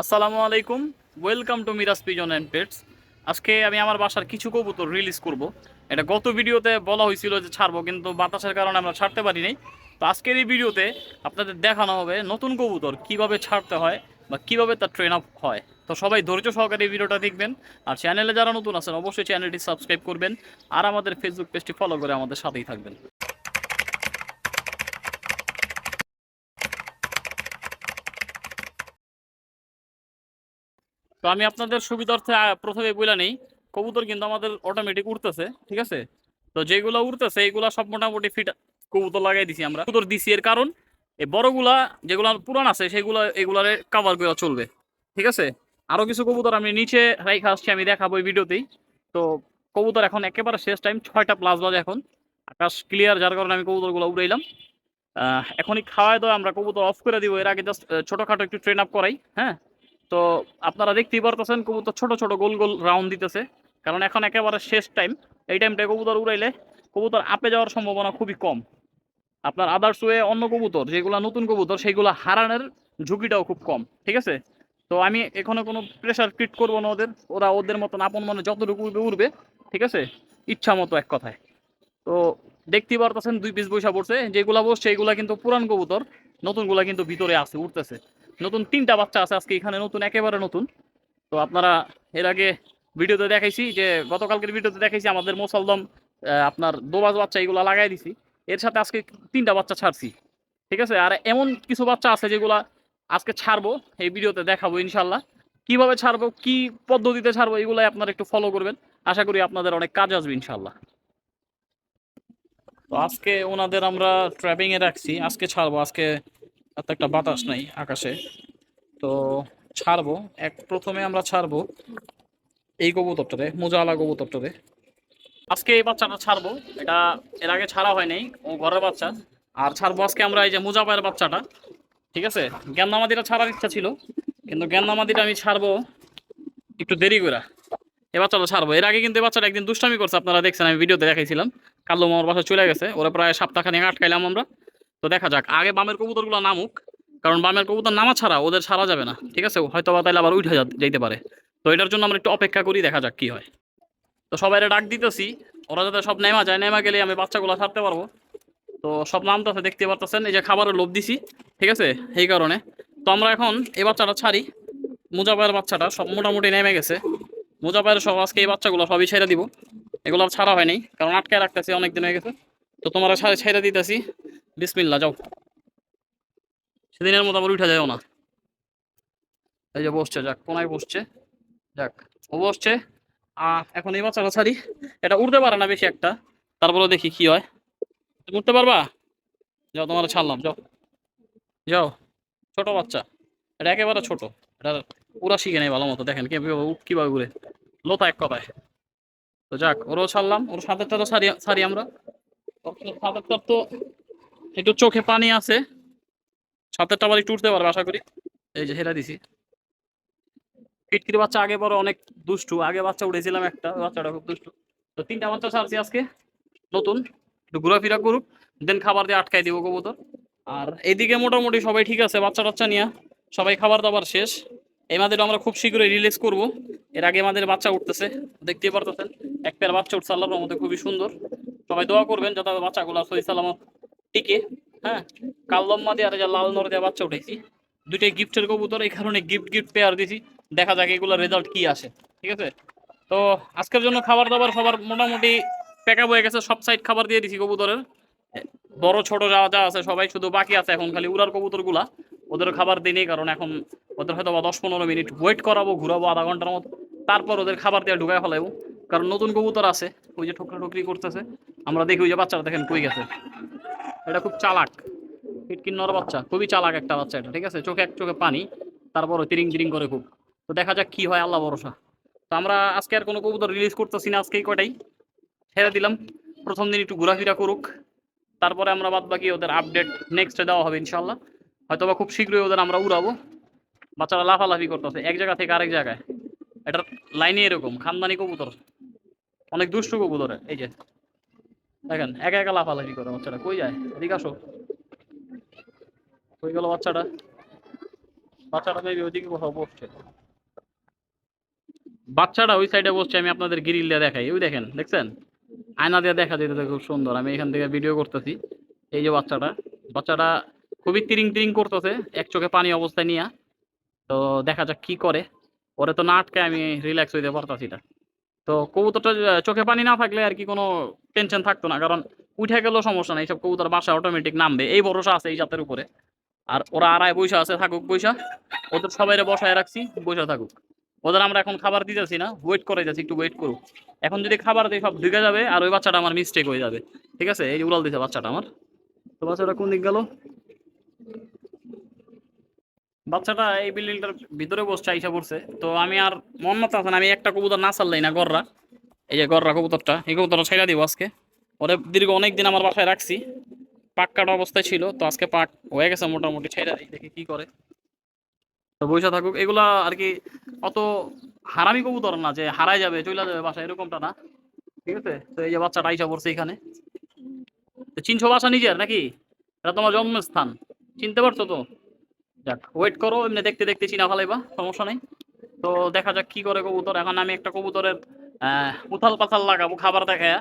আসসালামু আলাইকুম। Welcome to Miraj pigeon and pets আজকে আমি আমার বাসার কিছু কবুতর রিলিজ করব। এটা গত ভিডিওতে বলা হয়েছিল যে ছাড়বো, কিন্তু বাতাসের কারণে আমরা ছাড়তে পারি নাই। তো আজকের এই ভিডিওতে আপনাদের দেখানো হবে নতুন কবুতর কীভাবে ছাড়তে হয় বা কীভাবে তার ট্রেন আপ হয়। তো সবাই ধৈর্য সহকারে এই ভিডিওটা দেখবেন। আর চ্যানেলে যারা নতুন আছেন, অবশ্যই চ্যানেলটি সাবস্ক্রাইব করবেন। আর আমাদের ফেসবুক পেজটি ফলো করে আমাদের সাথেই থাকবেন। তো আমি আপনাদের সুবিধার্থে প্রথমে বলে নেই। কবুতর কিন্তু আমাদের অটোমেটিক উঠতেছে ঠিক আছে? তো যেগুলো উঠতেছে এইগুলা সব মোটামুটি ফিট কবুতর লাগাই দিছি আমরা। কবুতর দিছি এর কারণ, এই বড়গুলা যেগুলো পুরান আছে, সেগুলো, এগুলারে কাভার করে চলবে, ঠিক আছে? আরও কিছু কবুতর আমি নিচে রাইখা আসছি, আমি দেখাবো এই ভিডিওতেই। তো কবুতর এখন একেবারে শেষ টাইম ছয়টা প্লাস বাজে এখন। আকাশ ক্লিয়ার যার কারণে আমি কবুতরগুলো উড়াইলাম। এখনই খাওয়াই দাওয়া আমরা কবুতর অফ করে দিব। এর আগে জাস্ট ছোটোখাটো একটু ট্রেন আপ করাই হ্যাঁ? তো আপনারা দেখতেই পারতেছেন কবুতর ছোট ছোট গোল গোল রাউন্ড দিতেছে। কারণ এখন একেবারে শেষ টাইম এই টাইমটায় কবুতর উড়াইলে কবুতর আপে যাওয়ার সম্ভাবনা খুবই কম। আপনার আদার্স ওয়ে অন্য কবুতর, যেগুলো নতুন কবুতর সেগুলো হারানোর ঝুঁকিটাও খুব কম, ঠিক আছে? তো আমি এখানে কোনো প্রেশার ক্রিট করব না ওদের। ওরা ওদের মতন আপন মনে যতটুকু উড়বে উড়বে, ঠিক আছে? ইচ্ছা মতো এক কথায়। তো দেখতে পারতেছেন দুই পিস বৈশা পড়ছে। যেগুলা বসছে, এগুলা কিন্তু পুরান কবুতর, নতুনগুলা কিন্তু ভিতরে আছে উঠতেছে নতুন তিনটা বাচ্চা আছে আজকে এখানে, নতুন, একেবারে নতুন। তো আপনারা এর আগে ভিডিওতে দেখাইছি যে, গতকালকের ভিডিওতে দেখাইছি আমাদের মোসালদম আপনার দোবাজ বাচ্চা এগুলা লাগাই দিছি। এর সাথে আজকে তিনটা বাচ্চা ছাড়ছি। ঠিক আছে? আর এমন কিছু বাচ্চা আছে যেগুলা আজকে ছাড়বো, এই ভিডিওতে দেখাবো ইনশাল্লাহ কীভাবে ছাড়বো, কি পদ্ধতিতে ছাড়বো, এগুলাই আপনারা একটু ফলো করবেন। আশা করি আপনাদের অনেক কাজ আসবে ইনশাল্লাহ তো আজকে ওনাদের আমরা ট্র্যাপিং এ রাখছি। আজকে ছাড়বো, আজকে এত একটা বাতাস নাই আকাশে। তো ছাড়বো, এক প্রথমে আমরা ছাড়বো এই কবুতরটারে মোজাওয়ালা কবুতরটারে। আজকে এই বাচ্চাটা ছাড়বো, এটা এর আগে ছাড়া হয় নাই, ও ঘরের বাচ্চা। আর ছাড়বো আজকে আমরা এই যে মোজাপায়ের বাচ্চাটা, ঠিক আছে? জ্ঞানদামাদিটা ছাড়ার ইচ্ছা ছিল, কিন্তু জ্ঞানদামাদিটা আমি ছাড়বো একটু দেরি করে এ বাচ্চাটা ছাড়বো। এর আগে কিন্তু এই বাচ্চাটা একদিন দুষ্টামি করছে, আপনারা দেখছেন, আমি ভিডিওতে দেখাইছিলাম। কাল্লু মামার বাসা চলে গেছে, ওরা প্রায় সপ্তাহখানেক আটকাইলাম আমরা। তো দেখা যাক, আগে বামের কবুতরগুলো নামুক, কারণ বামের কবুতর নামা ছাড়া ওদের ছাড়া যাবে না, ঠিক আছে? হয়তো বা তাইলে আবার উঠে যাইতে পারে। তো এটার জন্য আমরা একটু অপেক্ষা করি, দেখা যাক কি হয়। তো সবাই ডাক দিতেছি, ওরা যাতে সব নেমা যায়, নেমা গেলে আমি বাচ্চাগুলো ছাড়তে পারব। তো সব নামতেছে, দেখতে পারতেছেন, এই যে খাবারের লোভ দিছি, ঠিক আছে? এই কারণে। তো আমরা এখন এই বাচ্চাটা ছাড়ি মুজাবাইয়ের বাচ্চাটা, সব মোটামুটি নেমে গেছে। মুজাবাইয়ের সব, আজকে এই বাচ্চাগুলো সবই ছেড়ে দিব। এগুলো ছাড়া হয়নি, কারণ আটকায় রাখতেছি অনেক দিন হয়ে গেছে। তো তোমরা ছেড়ে দিতেছি। বিসমিল্লা যাও। সেদিনের মতো আবার উঠে যাও না। এই যে বসছে, যাক, কোনায় বসছে। যাক, ও বসছে। এখন এই বাচ্চাটা ছাড়ি। এটা উঠতে পারে না বেশি একটা। তারপরে দেখি কি হয়। তুমি উঠতে পারবা? যাও, তোমার ছাড়লাম, যাও। যাও, ছোট বাচ্চা। এটা একেবারে ছোট। এটা পুরা শিখে নেই ভালো মতো। দেখেন কীভাবে উড়ে। লোতা এক কথায়। তো যাক, ওরও ছাড়লাম। ওর সাথেরটা তো ছাড়ি ছাড়ি আমরা। ওর তো একটু চোখে পানি আছে। সাথেরটা আবার একটু উঠতে পারবে, আশা করি। এই যে হেরা দিছি। কিটকির বাচ্চা আগে বড় অনেক দুষ্টু, আগে বাচ্চা উঠেছিলাম একটা, বাচ্চাটা খুব দুষ্টু। তো তিনটা বাচ্চা ছাড়ছি আজকে, নতুন। একটু ঘোরাফেরা করুক, দেন খাবার দিয়ে আটকাই দিব কবুতর। আর এদিকে মোটামুটি সবাই ঠিক আছে, বাচ্চা টাচ্চা নিয়ে। সবাই খাবার দাবার শেষ। এই মাদের আমরা খুব শীঘ্রই রিলিজ করব। এর আগে আমাদের বাচ্চা উঠতেছে, দেখতেই পারতেছেন। এক পেয়ার বাচ্চা উঠছে, আল্লাহর মধ্যে খুবই সুন্দর। সবাই দোয়া করবেন যাতে বাচ্চাগুলো সহি সালামত টিকে হ্যাঁ? কালদম্মা দিয়ে আর লাল নর দিয়ে বাচ্চা উঠেছি দুইটাই গিফটের কবুতর, এই কারণে গিফট গিফট পেয়ার দিছি। দেখা যাক এগুলোর রেজাল্ট কি আসে, ঠিক আছে? তো আজকের জন্য খাবার দাবার সবার মোটামুটি প্যাকআপ হয়ে গেছে, সব সাইড খাবার দিয়ে দিছি কবুতরের। বড়, ছোট যা যা আছে সবাই শুধু বাকি আছে এখন, খালি উড়ার কবুতরগুলা। ওদের খাবার দিইনি, কারণ এখন ওদের হয়তো বা দশ পনেরো মিনিট ওয়েট করাবো, ঘুরাবো আধা ঘণ্টার মতো। তারপর ওদের খাবার দিয়ে ঢুকায় ফেলাইবো। কারণ নতুন কবুতর আছে, ওই যে ঠোকরা ঠুকরি করতেছে। আমরা দেখি ওই যে বাচ্চারা দেখেন কই গেছে। এটা খুব চালাক। পিটকিন নর বাচ্চা, খুবই চালাক একটা বাচ্চা এটা, ঠিক আছে? চোখে এক চোখে পানি, তারপর তিরিং তিরিং করে খুব। তো দেখা যাক কি হয়, আল্লাহ ভরসা। তো আমরা আজকে আর কোনো কবুতর রিলিজ করতেছি না আজকেই কটাই ছেড়ে দিলাম। প্রথম দিন একটু ঘোরাফেরা করুক। তারপরে আমরা বাদ বাকি ওদের আপডেট নেক্সটে দেওয়া হবে ইনশাল্লাহ হয়তো বা খুব শীঘ্রই ওদের আমরা উড়াবো। বাচ্চারা লাফালাফি করতেছে, এক জায়গা থেকে আরেক জায়গায়। এটার লাইনে এরকম, খানদানি কবুতর। অনেক দুষ্টু কবুতর, এই যে। দেখেন, একা একা লাফালাফি করে বাচ্চাটা। কই যায়? এদিকে আসো। কই গেল বাচ্চাটা? বাচ্চাটা মেবি ওইদিকে কোথাও বসছে। বাচ্চাটা ওই সাইডে বসছে, আমি আপনাদের গ্রিল দিয়ে দেখাই। ওই দেখেন, দেখছেন? আয়না দিয়ে দেখা যেতে খুব সুন্দর। আমি এখান থেকে ভিডিও করতেছি। এই যে বাচ্চাটা। বাচ্চাটা খুবই তিরিং তিরিং করতেছে, এক চোখে পানি অবস্থায় নিয়ে। তো দেখা যাক কি করে। ওরে তো না আটকে আমি রিল্যাক্স হইতে পারতাছি না। তো কবুতরটা চোখে পানি না থাকলে আর কি কোনো টেনশন থাকতো না, কারণ উঠে গেলেও সমস্যা নেই সব কবুতর বাসা অটোমেটিক নামবে। এই ভরসা আছে এই জাতের উপরে। আর ওরা আড়াই বৈশা আছে, থাকুক বৈশা। ওদের সবাইরে বসায় রাখছি, বৈশা থাকুক। ওদের আমরা এখন খাবার দিতেছি না ওয়েট করে যাচ্ছি, একটু ওয়েট করুক। এখন যদি খাবার দিই সব ঢুকে যাবে, আর ওই বাচ্চাটা আমার মিস্টেক হয়ে যাবে। ঠিক আছে? এই উড়াল দিছে বাচ্চাটা আমার। তো বাচ্চাটা কোন দিক গেল? বাচ্চাটা এই বিল্ডিংটার ভিতরে বসছে, আইসা পড়ছে। তো আমি আর মন মতো আছে আমি একটা কবুতর না ছাড়লাই না, গররা। এই যে গররা কবুতরটা, এই কবুতরটা ছেড়ে দিব আজকে। ওরে দীর্ঘ অনেক দিন আমার বাসায় রাখছি। পাক কাটা অবস্থায় ছিল, তো আজকে পাক হয়ে গেছে, মোটামুটি ছেড়ে দিই, দেখি কি করে। তো বসে থাকুক, এগুলা আর কি অত হারামি কবুতর না যে হারাই যাবে চলে যাবে বাসা এরকমটা না। ঠিক আছে? তো এই যে বাচ্চাটা আইসা পড়ছে এখানে। তো চিনছো বাসা নিজের নাকি? এটা তোমার জন্মস্থান। চিনতে পারছ তো? যাক ওয়েট করো, এমনি দেখতে দেখতে চিনা ফেলাইবা, সমস্যা নেই। তো দেখা যাক কি করে কবুতর। এখন আমি একটা কবুতরের উথাল পাথাল লাগাবো খাবার দেখা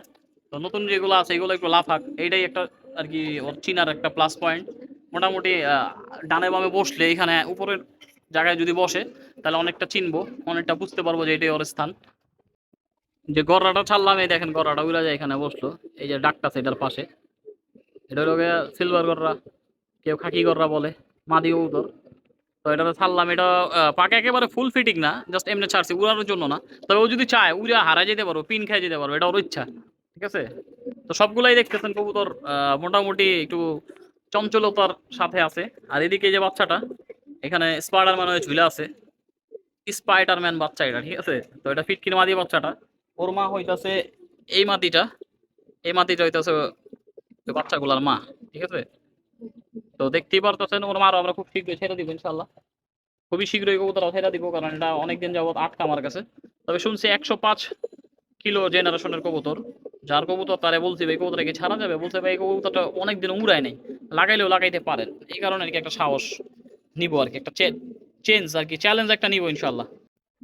তো নতুন যেগুলো আছে, এগুলো একটু লাফাক। এইটাই একটা আর কি ওর চিনার একটা প্লাস পয়েন্ট মোটামুটি ডানে বামে বসলে এখানে উপরের জায়গায় যদি বসে, তাহলে অনেকটা চিনবো, অনেকটা বুঝতে পারব যে এটাই ওর স্থান। যে গররাটা ছাড়লাম, এই দেখেন গররাটা উড়া যায় এখানে বসল। এই যে ডাকটা এটার পাশে। এটা হলো সিলভার গররা, কেউ খাকি গররা বলে। মাদি কবুতর তো এটা ছাড়লাম, এটা পাকে একেবারে ফুল ফিটিং না জাস্ট এমনি ছাড়ছি, উড়ানোর জন্য না। তবে ও যদি চায়, উড়ে হারা যেতে পারো, পিন খেয়ে যেতে পারো, এটা ওর ইচ্ছা, ঠিক আছে? তো সবগুলাই দেখতেছেন, কবুতর মোটামুটি একটু চঞ্চলতার সাথে আছে। আর এদিকে যে বাচ্চাটা, এখানে স্পাইডার ম্যান হয়ে ঝুলে আছে। স্পাইডার ম্যান বাচ্চা এটা, ঠিক আছে? তো এটা ফিটকির মাদি বাচ্চাটা। ওর মা হইতাছে এই মাটিটা এই মাটিটা হইতাছে বাচ্চাগুলার মা, ঠিক আছে? তো দেখতেই পারতেছেন, ওর মারও আমরা খুব শীঘ্রই ছেড়ে দিব ইনশাল্লাহ খুবই শীঘ্রই কবুতর ছেড়ে দিব, কারণ এটা অনেকদিন যাবত আটকা আমার কাছে। তবে শুনছি একশো পাঁচ কিলো জেনারেশনের কবুতর, যার কবুতর তারে বলছি ভাই, কবুতর কি ছাড়া যাবে? বলছে ভাই, এই কবুতরটা অনেকদিন উড়ায় নাই, লাগাইলেও লাগাইতে পারেন এই কারণে আর কি একটা সাহস নিব আর কি, একটা চেঞ্জ আর কি, চ্যালেঞ্জ একটা নিব ইনশাল্লাহ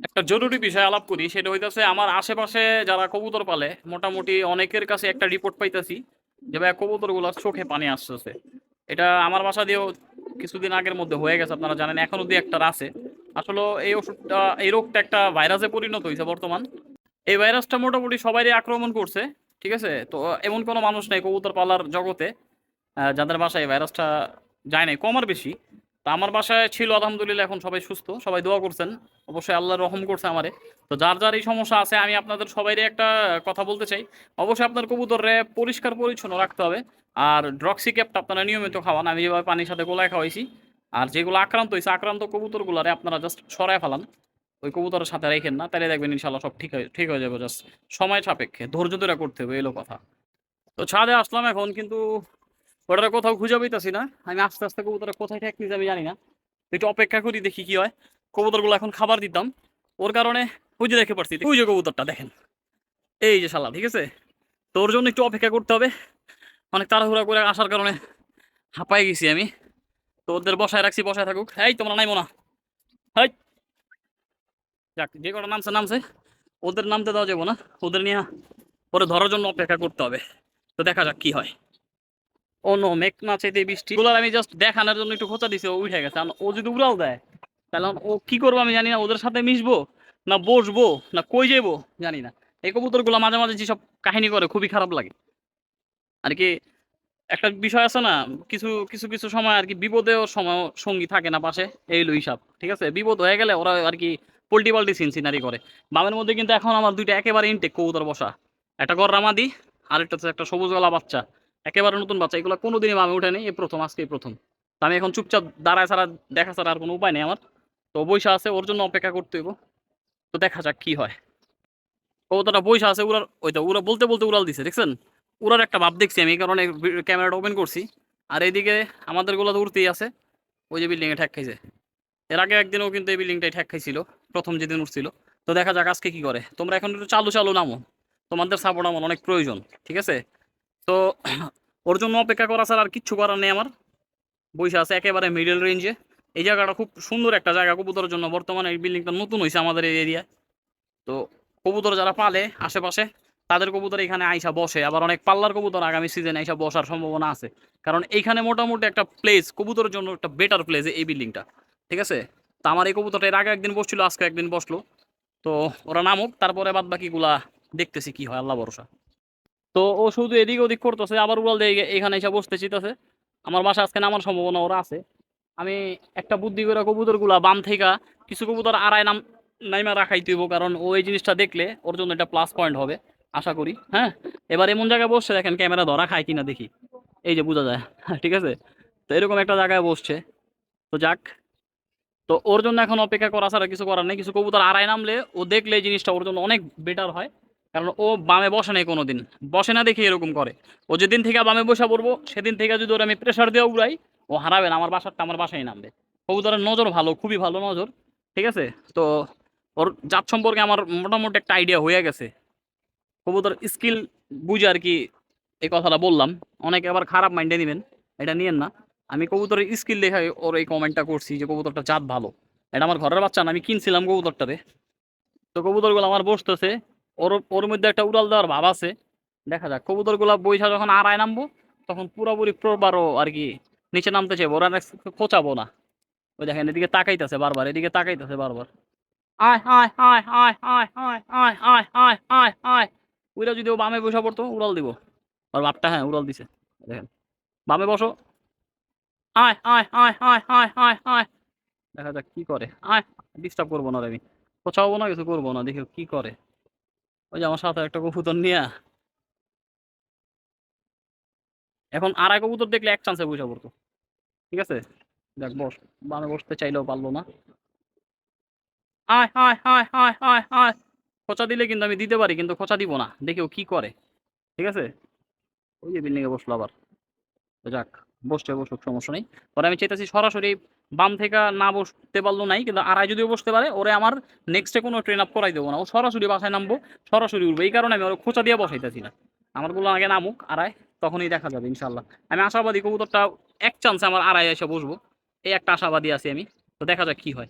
একটা জরুরি বিষয় আলাপ করি, সেটা হইতেছে আমার আশেপাশে যারা কবুতর পালে, মোটামুটি অনেকের কাছে একটা রিপোর্ট পাইতেছি, যে ভাই, কবুতরগুলো চোখে পানি আসতেছে। এটা আমার বাসা দিয়েও কিছুদিন আগের মধ্যে হয়ে গেছে, আপনারা জানেন, এখন অব্দি একটা আছে। আসলে এই ওষুধটা, এই রোগটা একটা ভাইরাসে পরিণত হয়েছে বর্তমান। এই ভাইরাসটা মোটামুটি সবারই আক্রমণ করছে, ঠিক আছে? তো এমন কোনো মানুষ নেই কবুতর পালার জগতে যাদের বাসায় এই ভাইরাসটা যায় নাই, কম আর বেশি। তা আমার বাসায় ছিল, আলহামদুলিল্লাহ, এখন সবাই সুস্থ, সবাই দোয়া করছেন। অবশ্যই আল্লাহ রহম করছে আমারে। তো যার যার এই সমস্যা আছে, আমি আপনাদের সবাইরে একটা কথা বলতে চাই। অবশ্যই আপনার কবুতরে পরিষ্কার পরিচ্ছন্ন রাখতে হবে। আর ড্রক্সি ক্যাপটা আপনারা নিয়মিত খাওয়ান। আমি যেভাবে পানির সাথে গোলায় খাওয়াইছি, আর যেগুলো আক্রান্ত হয়েছে আক্রান্ত কবুতরগুলারে আপনারা জাস্ট সরায় ফেলান। ওই কবুতরের সাথে রেখেন না তাহলে দেখবেন ইনশাল্লাহ সব ঠিক হয়ে ঠিক হয়ে যাবে জাস্ট সময় সাপেক্ষে। ধৈর্য ধরে করতে হবে এলো কথা। তো ছাদে আসলাম এখন, কিন্তু ওটার কোথাও খুঁজে পাইতাছি না। আমি আস্তে আস্তে কবুতরের কোথায় ঠেক আমি জানি না। একটু অপেক্ষা করি, দেখি কি হয়। কবুতরগুলো এখন খাবার দিতাম। ওর কারণে খুঁজে দেখে পারছি যে কবুতরটা, দেখেন। এই যে শালা, ঠিক আছে? তো ওর জন্য একটু অপেক্ষা করতে হবে। অনেক তাড়াহুড়া করে আসার কারণে হাঁপাই গেছি আমি। তো ওদের বসায় রাখছি, বসায় থাকুক। এই, তোমরা নাইবো না। হাই! যাক, যে কটা নামছে নামছে। ওদের নামতে দেওয়া যাব না। ওদের নিয়ে পরে ধরার জন্য অপেক্ষা করতে হবে। তো দেখা যাক কি হয়। ও নো, মেঘ না চাইতে বৃষ্টি। গুলার আমি জাস্ট দেখানোর জন্য একটু খোঁচা দিছি, ও উঠে গেছে। ও যদি উড়াল দেয়, তাহলে ও কি করব আমি জানি না। ওদের সাথে মিশবো, না বসবো, না কই যাব জানি না। এই কবুতরগুলো মাঝে মাঝে যেসব কাহিনী করে, খুবই খারাপ লাগে। আর কি একটা বিষয় আছে না, কিছু কিছু কিছু সময় আর কি বিপদেও সময়, সঙ্গী থাকে না পাশে, এই হলো হিসাব, ঠিক আছে? বিপদ হয়ে গেলে ওরা আর কি পোল্টি পাল্টি সিনসিনারি করে। বামের মধ্যে কিন্তু এখন আমার দুইটা একেবারে ইনটেক কবুতর বসা, একটা গর মাদি আর একটা হচ্ছে একটা সবুজ গলা বাচ্চা, একেবারে নতুন বাচ্চা, এগুলো কোনোদিনই বামে উঠেনি এই প্রথম, আজকেই প্রথম। আমি এখন চুপচাপ দাঁড়ায় ছাড়া, দেখা ছাড়া আর কোনো উপায় নেই আমার। তো বৈশা আছে, ওর জন্য অপেক্ষা করতে হইব। তো দেখা যাক কি হয়। কবুতরটা বৈশা আছে উড়ার ওই তো উড়া বলতে বলতে উড়াল দিছে, দেখছেন? উড়ার একটা ভাব দেখছি আমি কারণে ক্যামেরাটা ওপেন করছি। আর এইদিকে আমাদেরগুলো তো উড়তেই আছে, ওই যে বিল্ডিংয়ে ঠ্যাক খাইছে। এর আগে একদিনও কিন্তু এই বিল্ডিংটাই ঠ্যাক খাইছিল, প্রথম যেদিন উঠছিল তো দেখা যাক আজকে কি করে। তোমরা এখন একটু চালু চালু নামো, তোমাদের সাপোর্ট আমার অনেক প্রয়োজন, ঠিক আছে? তো ওর জন্য অপেক্ষা করা স্যার আর কিচ্ছু করার নেই আমার। বৈশা আছে একেবারে মিডল রেঞ্জে এই জায়গাটা খুব সুন্দর একটা জায়গা কবুতরের জন্য। বর্তমানে এই বিল্ডিংটা নতুন হয়েছে আমাদের এই এরিয়ায় তো কবুতর যারা পালে আশেপাশে তাদের কবুতর এখানে আইসা বসে, আবার অনেক পাল্লার কবুতর আগামী সিজনে আইসা বসার সম্ভাবনা আছে। কারণ এইখানে মোটামুটি একটা প্লেস কবুতরের জন্য একটা বেটার প্লেস এই বিল্ডিংটা ঠিক আছে? তো আমার এই কবুতরটা এর আগে একদিন বসছিল, আজকে একদিন বসল। তো ওরা নামুক, তারপরে বাদ বাকিগুলা দেখতেছি কি হয়, আল্লাহ ভরসা। তো ও শুধু এদিক ওদিক করতেছে, আবার উড়াল দিয়ে এখানে এসে বসতে চিতেছে আমার বাসা আজকে নামার সম্ভাবনা ওরা আছে। আমি একটা বুদ্ধি করে কবুতরগুলা বাম থেকে কিছু কবুতর আড়ায় নাম নাইমা রাখাই তুইব কারণ ও এই জিনিসটা দেখলে ওর জন্য একটা প্লাস পয়েন্ট হবে। আশা করি হ্যাঁ? এবার এমন জায়গায় বসছে দেখেন, ক্যামেরা ধরা খায় কিনা দেখি। এই যে বোঝা যায়, ঠিক আছে? তো এরকম একটা জায়গায় বসছে। তো যাক, তো ওর জন্য এখন অপেক্ষা করা ছাড়া কিছু করার নেই। কিছু কবুতর আড়াই নামলে ও দেখলে এই জিনিসটা ওর জন্য অনেক বেটার হয়। কারণ ও বামে বসে নেই কোনো দিন বসে না দেখে এরকম করে। ও যেদিন থেকে বামে বসে পড়ব, সেদিন থেকে যদি ওর আমি প্রেশার দিয়ে উড়াই, ও হারাবে না। আমার বাসারটা আমার বাসায় নামবে। কবুতরের নজর ভালো, খুবই ভালো নজর। ঠিক আছে? তো ওর জাত সম্পর্কে আমার মোটামুটি একটা আইডিয়া হয়ে গেছে। কবুতর স্কিল বুঝে আর কি এই কথাটা বললাম অনেকে আবার খারাপ মাইন্ডে নেবেন এটা নিয়েন না আমি কবুতরের স্কিল দেখে ওর এই কমেন্টটা করছি যে কবুতরটা জাত ভালো এটা আমার ঘরের বাচ্চা না আমি কিনছিলাম কবুতরটারে তো কবুতরগুলো আমার বসতেছে ওর ওর মধ্যে একটা উড়াল দেওয়ার ভাব আছে দেখা যাক কবুতরগুলো বইসা যখন আড়ায় নামবো তখন পুরোপুরি প্রবারও আর কি নিচে নামতে চাইব ওরা খোঁচাবো না ওই দেখেন এদিকে তাকাইতেছে বারবার এদিকে তাকাইতেছে বারবার আয় আয় আয় আয় আয় আয় আয় আয় আয় আয় আয় ওইটা যদি ও বামে বসে পড়তো, উড়াল দিব। আর বাপটা হ্যাঁ উড়াল দিছে। দেখেন। বামে বসো। আয় আয় আয় আয় আয় আয় আয়। দেখা যাক কি করে। আয় ডিস্টার্ব করব না আমি। কোথাও না, কিছু করব না। দেখি কি করে। ওই যে আমার সাথে একটা কবুতর নিয়ে। এখন আড়াই কবুতর দেখলে এক চান্সে বসে পড়তো। ঠিক আছে? দেখ বস। বামে বসতে চাইলেও পারল না। আয় আয় আয় আয় আয় আয়। খোঁচা দিলে কিন্তু আমি দিতে পারি, কিন্তু খোঁচা দিব না। দেখি ও কি করে। ঠিক আছে? ওই যে বিল্ডিংয়ে বসল আবার। যাক বসতে বসুক, সমস্যা নেই। পরে আমি চাইতেছি সরাসরি বাম থেকে না বসতে পারল নাই, কিন্তু আড়াই যদিও বসতে পারে, ওরে আমার নেক্সটে কোনো ট্রেন আপ করাই দেবো না। ও সরাসরি বাসায় নামবো, সরাসরি উঠবো। এই কারণে আমি ওর খোঁচা দিয়ে বসাইতেছি না। আমার আমারগুলো আগে নামুক, আড়াই, তখনই দেখা যাবে ইনশাল্লাহ আমি আশাবাদী কবুতরটা এক চান্সে আমার আড়াই এসে বসবো। এই একটা আশাবাদী আছি আমি। তো দেখা যাক কি হয়।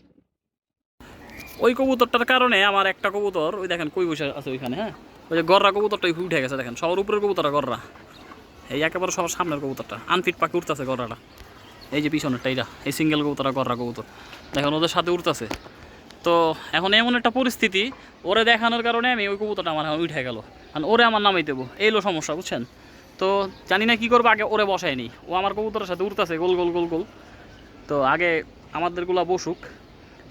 ওই কবুতরটার কারণে আমার একটা কবুতর, ওই দেখেন কই বসে আছে ওইখানে হ্যাঁ? ওই যে গররা কবুতরটা উঠে গেছে, দেখেন। সবার উপরের কবুতরটা গররা। এই একেবারে সবার সামনের কবুতরটা। আনফিট পাখি উঠতেছে গররাটা। এই যে পিছনেরটা, এইটা। এই সিঙ্গেল কবুতরটা গররা কবুতর। দেখেন, ওদের সাথে উঠতেছে তো এখন এমন একটা পরিস্থিতি, ওরে দেখানোর কারণে আমি ওই কবুতরটা আমার এখন উঠে গেল। কারণ ওরে আমার নামাই দেবো। এই হলো সমস্যা, বুঝছেন? তো জানি না কী করব, আগে ওরে বসায়নি ও আমার কবুতরের সাথে উঠতেছে গোল গোল গোল গোল। তো আগে আমাদেরগুলা বসুক।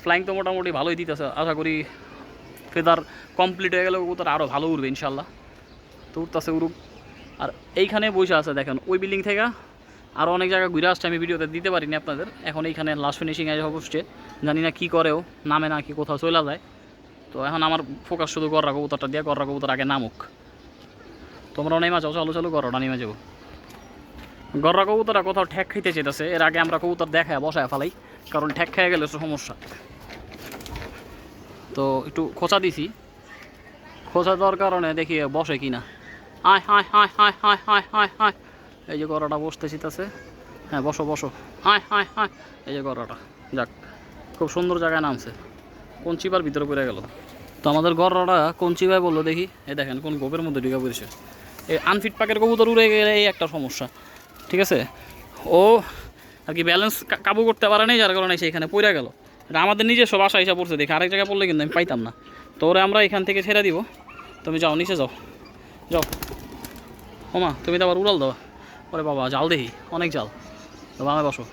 ফ্লাইং তো মোটামুটি ভালোই দিতেছে। আশা করি ফেদার কমপ্লিট হয়ে গেলে কবুতর আরও ভালো উঠবে ইনশাল্লাহ তো উঠতেছে উড়ুক। আর এইখানে বসে আছে দেখেন, ওই বিল্ডিং থেকে আরও অনেক জায়গায় ঘুরে আসছে, আমি ভিডিওতে দিতে পারিনি আপনাদের। এখন এইখানে লাস্ট ফিনিশিং এসে বসছে। জানি না কী করেও নামে না কি কোথাও চলে যায়। তো এখন আমার ফোকাস শুধু গররা কবুতরটা দিয়ে, গররা কবুতর আগে নামুক। তোমরাও নেমা যাও, চলো চলো, গররা নেমে যাব। গররা কবুতরটা কোথাও ঠেক খাইতে চেতেছে এর আগে আমরা কবুতর দেখায়, বসায় ফেলাই। কারণ ঠেক খেয়ে গেলে সমস্যা। তো একটু খোঁচা দিছি। খোঁচা দেওয়ার কারণে দেখি বসে কিনা। আয় হায় হায় হায় হায় হায় হায় হায় এই যে গররাটা বসতে চিতাছে। হ্যাঁ বসো বসো। হায় হায় হায় এই যে গররাটা যাক, খুব সুন্দর জায়গায় নামছে। কোন চিপার ভিতরে পড়ে গেল। তো আমাদের গররাটা কোন চিপায় বলল, দেখি এই দেখেন, কোন গোপের মধ্যে ঢুকে পড়েছে। এই আনফিট পাকের কবুতর উড়ে গেলে এই একটা সমস্যা। ঠিক আছে? ও আর কি ব্যালেন্স কাবু করতে পারে নাই, যার কারণে সে এখানে পড়ে গেল। এটা আমাদের নিজস্ব বাসা হিসাব পড়ছে দেখি আরেক জায়গায় পড়লে কিন্তু আমি পাইতাম না। তো ওরে আমরা এখান থেকে ছেড়ে দিব। তুমি যাও, নিচে যাও। যাও। ওমা, তুমি তো আবার উড়াল দাও। ওরে বাবা, জাল দেখি। অনেক জাল। তো বামে বসো।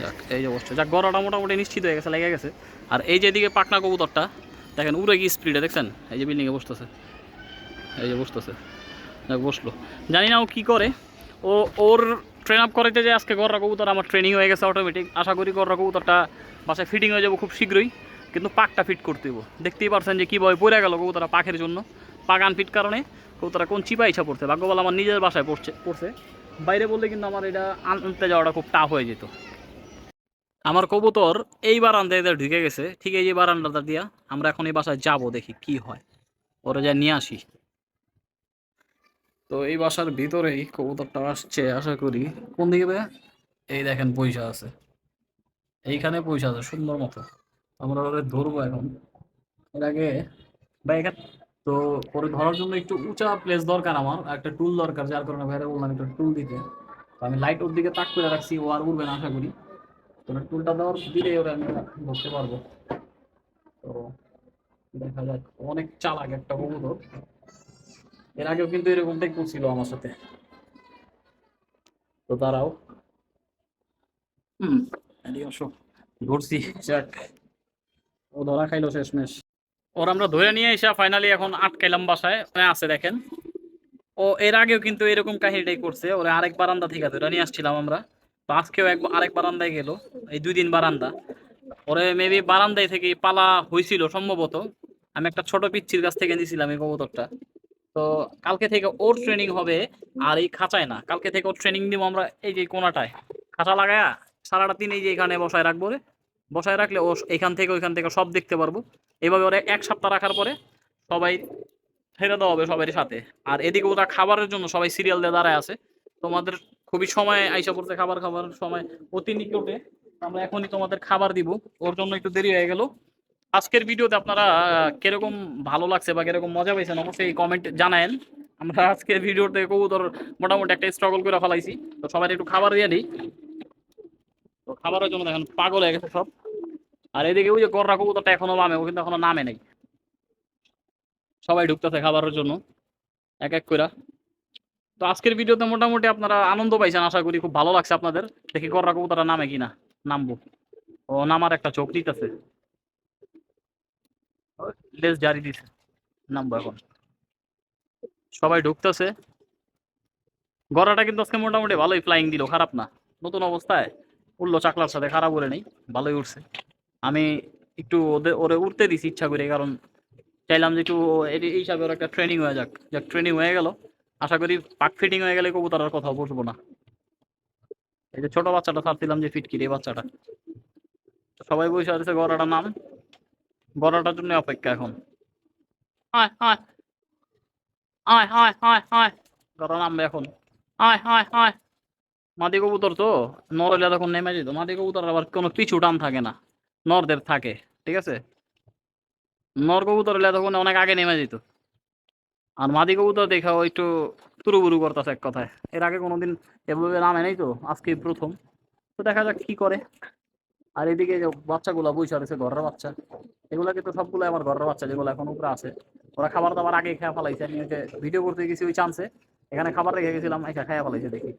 যাক, এই যে বসছে। যাক, গড়াটা মোটামুটি নিশ্চিত হয়ে গেছে, লেগে গেছে। আর এই যে এদিকে পাকনা কবুতরটা, দেখেন উড়ে গিয়ে স্পিডে দেখছেন? এই যে বিল্ডিংয়ে বসতেছে। এই যে বসতেছে। যাক, বসল। জানি না ও কী করে। ও, ওর ট্রেন আপ করাইতে যে আজকে গররা কবুতর আমার ট্রেনিং হয়ে গেছে অটোমেটিক আশা করি গররা কবুতরটা বাসায় ফিটিং হয়ে যাব খুব শীঘ্রই, কিন্তু পাকটা ফিট করতে হইব। দেখতেই পারছেন যে কীভাবে পড়ে গেল কবুতরা পাখের জন্য। পাক আনফিট কারণে কবুতরা কোন চিপা ইচ্ছা পড়ছে ভাগ্যবল আমার নিজের বাসায় পড়ছে পড়ছে। বাইরে বললে কিন্তু আমার এটা আনতে যাওয়াটা খুব টাফ হয়ে যেত। আমার কবুতর এই বারান্দায় এদের ঢুকে গেছে, ঠিক এই যে বারান্দাটা দিয়া আমরা এখন এই বাসায় যাব দেখি কি হয়। ওরা যা নিয়ে আসি। তো এই বাসার ভিতরেই কবুতরটা আসছে, আশা করি। কোন দিকে? এই দেখেন পয়সা আছে। এইখানে পয়সা আছে, সুন্দর মতো। আমরা ওরে ধরবো এখন। এর আগে ভাই এখানে তো ওরে ধরার জন্য একটু উঁচা প্লেস দরকার আমার। একটা টুল দরকার, যার কারণে ভাইরা বললাম একটা টুল দিতে। তো আমি লাইট ওর দিকে তাক করে রাখছি, ও আর উঠবে না, আশা করি। তো টুলটা দেওয়ার দিলে ওরা আমি ধরতে পারব। তো দেখা যাক, অনেক চালাক একটা কবুতর। এর আগেও কিন্তু এরকমটাই করছিল আমার সাথে। তো হুম। যাক। ও ধরা খাইলো শেষমেশ। ওর আমরা ধরে নিয়ে এসে ফাইনালি এখন আটকাইলাম বাসায়। আছে দেখেন। ও এর আগেও কিন্তু এরকম কাহিনীটাই করছে। ওরা আরেক বারান্দা থেকে ধরে নিয়ে আসছিলাম আমরা। তো আজকেও এক আরেক বারান্দায় গেল। এই দুই দিন বারান্দা। ওরে মেবি বারান্দায় থেকে পালা হয়েছিল সম্ভবত। আমি একটা ছোট পিচ্ছির কাছ থেকে নিয়েছিলাম এই কবুতরটা। তো কালকে থেকে ওর ট্রেনিং হবে আর এই খাঁচায় না। কালকে থেকে ওর ট্রেনিং দিব আমরা এই যে কোনাটায়। খাঁচা লাগায়া সারাটা দিন এই যে এখানে বসায় রাখব রে। বসায় রাখলে ও এখান থেকে ওইখান থেকে সব দেখতে পারব। এভাবে ওরা এক সপ্তাহ রাখার পরে সবাই ফেরে দেওয়া হবে সবাই সাথে। আর এদিকে ওরা খাবারের জন্য সবাই সিরিয়াল দিয়ে দাঁড়ায় আছে। তোমাদের খুবই সময় আইসা পড়তে খাবার খাবার সময় অতি নিকটে আমরা এখনই তোমাদের খাবার দিব। ওর জন্য একটু দেরি হয়ে গেল। আজকের ভিডিওতে আপনারা কীরকম ভালো লাগছে বা কীরকম মজা পেয়েছেন অবশ্যই কমেন্ট জানায়েন। আমরা আজকের ভিডিওতে কবুতর মোটামুটি একটা স্ট্রাগল করে ফেলাইছি। তো সবাই একটু খাবার দিয়ে দিই। তো খাবারের জন্য দেখেন পাগল হয়ে গেছে সব। আর এদিকে ওই যে গররা কবুতরটা এখনও নামে ও কিন্তু এখনও নামে নাই। সবাই ঢুকতেছে খাবারের জন্য, এক এক করে তো আজকের ভিডিওতে মোটামুটি আপনারা আনন্দ পাইছেন, আশা করি খুব ভালো লাগছে আপনাদের। দেখি গররা কবুতরটা নামে কিনা, নামবো। ও, নামার একটা চোখ নিতেছে লেজ জারি দিছে। নামবো এখন সবাই ঢুকতেছে। গড়াটা কিন্তু আজকে মোটামুটি ভালোই ফ্লাইং দিল, খারাপ না। নতুন অবস্থায় উঠল চাকলার সাথে খারাপ বলে নেই, ভালোই উঠছে। আমি একটু ওদের ওরে উঠতে দিছি ইচ্ছা করে, কারণ চাইলাম যে একটু এই হিসাবে ওর একটা ট্রেনিং হয়ে যাক। যাক ট্রেনিং হয়ে গেল। আশা করি পাক ফিটিং হয়ে গেলে কবুতর আর কথা বসবো না। এই যে ছোট বাচ্চাটা ছাড়ছিলাম যে ফিটকির এই বাচ্চাটা। সবাই বসে আছে গড়াটার নাম। গড়াটার জন্য অপেক্ষা এখন। নামবে মাদি কবুতর তো? নরলে তখন নেমে যেত মাদি কবুতর আবার কোনো পিছু টান থাকে না। নরদের থাকে ঠিক আছে? নর কবুতর হলে তখন অনেক আগে নেমে যেত। আর মাদি কবুতর দেখা ও একটু তুরুবুরু করতেছে এক কথায়। এর আগে কোনোদিন এভাবে নামে নেই তো আজকে প্রথম। তো দেখা যাক কি করে। আর এদিকে বাচ্চাগুলো বসে রয়েছে, ঘরের বাচ্চা এগুলা কিন্তু সবগুলো আমার ঘরের বাচ্চা যেগুলো এখন উপরে আছে। ওরা খাবার দাবার আগে খেয়ে ফেলাইছে, আমি ভিডিও করতে গেছি ওই চান্সে এখানে খাবার রেখে গেছিলাম, এসে খেয়ে ফেলাইছে দেখি।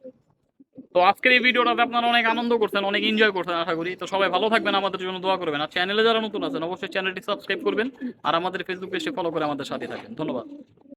তো আজকের এই ভিডিওটাতে আপনারা অনেক আনন্দ করছেন, অনেক এনজয় করছেন, আশা করি। তো সবাই ভালো থাকবেন, আমাদের জন্য দোয়া করবেন। আর চ্যানেলে যারা নতুন আছেন, অবশ্যই চ্যানেলটি সাবস্ক্রাইব করবেন, আর আমাদের ফেসবুক পেজে ফলো করে আমাদের সাথে থাকবেন ধন্যবাদ।